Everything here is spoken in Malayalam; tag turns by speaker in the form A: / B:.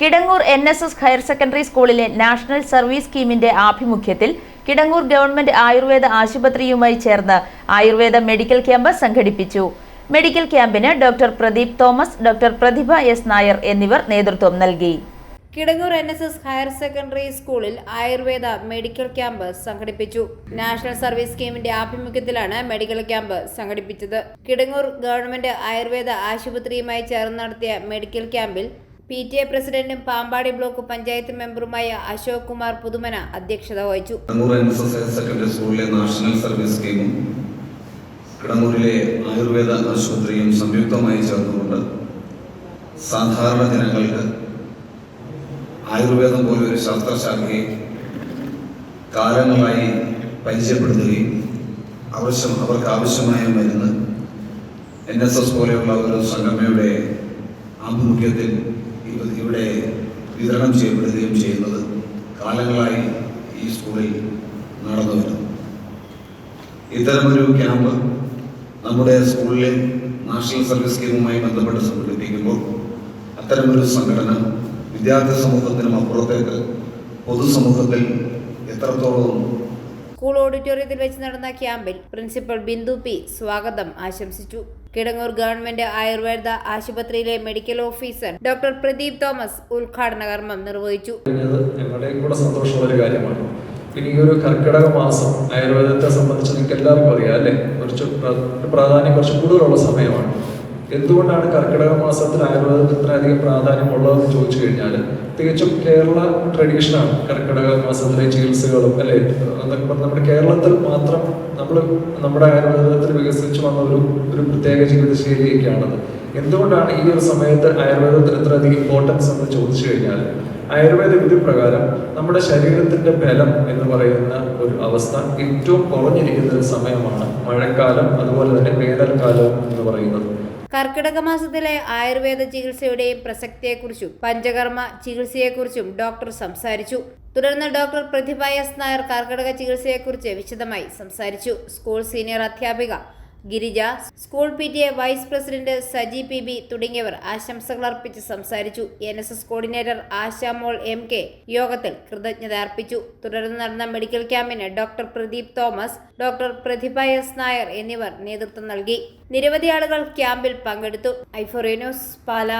A: Kidangoor N S S higher secondary സ്കൂളിലെ നാഷണൽ സർവീസ് സ്കീമിന്റെ ആഭിമുഖ്യത്തിൽ കിടങ്ങൂർ ഗവൺമെന്റ് ആയുർവേദ ആശുപത്രിയുമായി ചേർന്ന് ആയുർവേദ മെഡിക്കൽ ക്യാമ്പ് സംഘടിപ്പിച്ചു. മെഡിക്കൽ ക്യാമ്പിന് doctor Pradeep Thomas doctor Prathibha S Nair എന്നിവർ നേതൃത്വം നൽകി.
B: Kidangoor N S S higher secondary സ്കൂളിൽ ആയുർവേദ മെഡിക്കൽ ക്യാമ്പ് സംഘടിപ്പിച്ചു. നാഷണൽ സർവീസ് സ്കീമിന്റെ ആഭിമുഖ്യത്തിലാണ് മെഡിക്കൽ ക്യാമ്പ് സംഘടിപ്പിച്ചത്. കിടങ്ങൂർ ഗവൺമെന്റ് ആയുർവേദ ആശുപത്രിയുമായി ചേർന്ന് നടത്തിയ മെഡിക്കൽ ക്യാമ്പിൽ പി ടി എ പ്രസിഡന്റും പാമ്പാടി ബ്ലോക്ക് പഞ്ചായത്ത് മെമ്പറുമായ അശോക് കുമാർ പുതുമന അധ്യക്ഷത വഹിച്ചു.
C: സെക്കൻഡറി സ്കൂളിലെ നാഷണൽ സർവീസ് സ്കീമും കിടങ്ങൂരിലെ ആയുർവേദ ആശുപത്രിയും സംയുക്തമായി ചേർന്നുകൊണ്ട് സാധാരണ ജനങ്ങൾക്ക് ആയുർവേദം പോലെ ഒരു ശാസ്ത്രശാഖയെ കാലങ്ങളായി പരിചയപ്പെടുത്തുകയും ആവശ്യം അവർക്ക് ആവശ്യമായ മരുന്ന് എൻ എസ് എസ് പോലെയുള്ള ഒരു സംഘടനയുടെ ആഭിമുഖ്യത്തിൽ ഇവിടെ വിതരണം ചെയ്യപ്പെടുകയും ചെയ്യുന്നത് കാലങ്ങളായി ഈ സ്കൂളിൽ നടന്നു വരുന്നു. ഇത്തരമൊരു ക്യാമ്പ് നമ്മുടെ സ്കൂളിലെ നാഷണൽ സർവീസ് സ്കീമുമായി ബന്ധപ്പെട്ട് സംഘടിപ്പിക്കുമ്പോൾ അത്തരമൊരു സംഘടന വിദ്യാർത്ഥി സമൂഹത്തിനും അപ്പുറത്തേക്ക് പൊതുസമൂഹത്തിൽ എത്രത്തോളം
B: സ്കൂൾ ഓഡിറ്റോറിയത്തിൽ വെച്ച് നടന്ന ക്യാമ്പിൽ പ്രിൻസിപ്പൽ ബിന്ദു പി സ്വാഗതം ആശംസിച്ചു. കിടങ്ങൂർ ഗവൺമെന്റ് ആയുർവേദ ആശുപത്രിയിലെ medical officer doctor Pradeep Thomas ഉദ്ഘാടന കർമ്മം നിർവഹിച്ചു.
D: സന്തോഷമുള്ള ഒരു കാര്യമാണ്. പിന്നെ ഈ ഒരു കർക്കിടക മാസം ആയുർവേദത്തെ സംബന്ധിച്ച് നിങ്ങൾക്ക് എല്ലാവർക്കും അറിയാം അല്ലേ? കുറച്ച് പ്രാധാന്യം കുറച്ച് കൂടുതലുള്ള സമയമാണ്. എന്തുകൊണ്ടാണ് കർക്കിടക മാസത്തിൽ ആയുർവേദത്തിന് ഇത്രയധികം പ്രാധാന്യമുള്ളതെന്ന് ചോദിച്ചു കഴിഞ്ഞാൽ തികച്ചും കേരള ട്രഡീഷനാണ് കർക്കിടക മാസത്തിലെ ചികിത്സകളും അല്ലെ? എന്നൊക്കെ പറഞ്ഞ് നമ്മുടെ കേരളത്തിൽ മാത്രം നമ്മൾ നമ്മുടെ ആയുർവേദത്തിൽ വികസിച്ചു വന്ന ഒരു ഒരു പ്രത്യേക ജീവിതശൈലിയൊക്കെയാണത്. എന്തുകൊണ്ടാണ് ഈ ഒരു സമയത്ത് ആയുർവേദത്തിന് ഇത്രയധികം ഇമ്പോർട്ടൻസ് എന്ന് ചോദിച്ചു കഴിഞ്ഞാൽ ആയുർവേദ വിധി പ്രകാരം നമ്മുടെ ശരീരത്തിന്റെ ബലം എന്ന് പറയുന്ന ഒരു അവസ്ഥ ഏറ്റവും കുറഞ്ഞിരിക്കുന്ന ഒരു സമയമാണ് മഴക്കാലം അതുപോലെ തന്നെ വേനൽക്കാലം എന്ന് പറയുന്നത്.
B: കർക്കിടക മാസത്തിലെ ആയുർവേദ ചികിത്സയുടെയും പ്രസക്തിയെക്കുറിച്ചും പഞ്ചകർമ്മ ചികിത്സയെക്കുറിച്ചും ഡോക്ടർ സംസാരിച്ചു. തുടർന്ന് ഡോക്ടർ പ്രതിഭ എസ് നായർ കർക്കിടക ചികിത്സയെക്കുറിച്ച് വിശദമായി സംസാരിച്ചു. സ്കൂൾ സീനിയർ അധ്യാപിക Girija school P T A vice president Saji P B തുടങ്ങിയവർ ആശംസകൾ അർപ്പിച്ച് സംസാരിച്ചു. N S S coordinator Ashamol M K യോഗത്തിൽ കൃതജ്ഞത അർപ്പിച്ചു തുടർന്ന് നടന്ന മെഡിക്കൽ ക്യാമ്പിന് doctor Pradeep Thomas doctor Prathibha S Nair എന്നിവർ നേതൃത്വം നൽകി. നിരവധി ആളുകൾ ക്യാമ്പിൽ പങ്കെടുത്തു. ഐഫോറിയ ന്യൂസ് പാല.